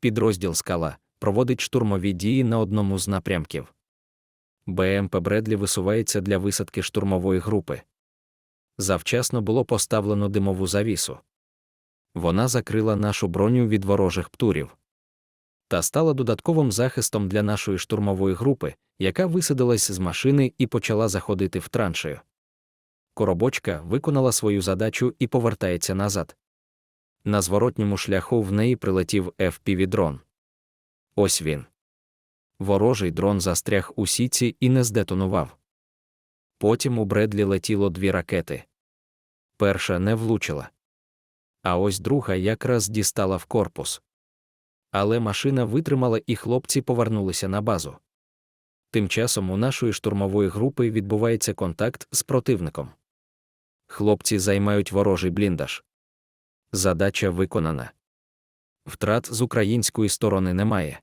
підрозділ скала, проводить штурмові дії на одному з напрямків. БМП Бредлі висувається для висадки штурмової групи. Завчасно було поставлено димову завісу. Вона закрила нашу броню від ворожих птурів та стала додатковим захистом для нашої штурмової групи, яка висадилась з машини і почала заходити в траншею. Коробочка виконала свою задачу і повертається назад. На зворотньому шляху в неї прилетів FPV-дрон. Ось він. Ворожий дрон застряг у сіці і не здетонував. Потім у Бредлі летіло дві ракети. Перша не влучила. А ось друга якраз дістала в корпус. Але машина витримала і хлопці повернулися на базу. Тим часом у нашої штурмової групи відбувається контакт з противником. Хлопці займають ворожий бліндаж. Задача виконана. Втрат з української сторони немає.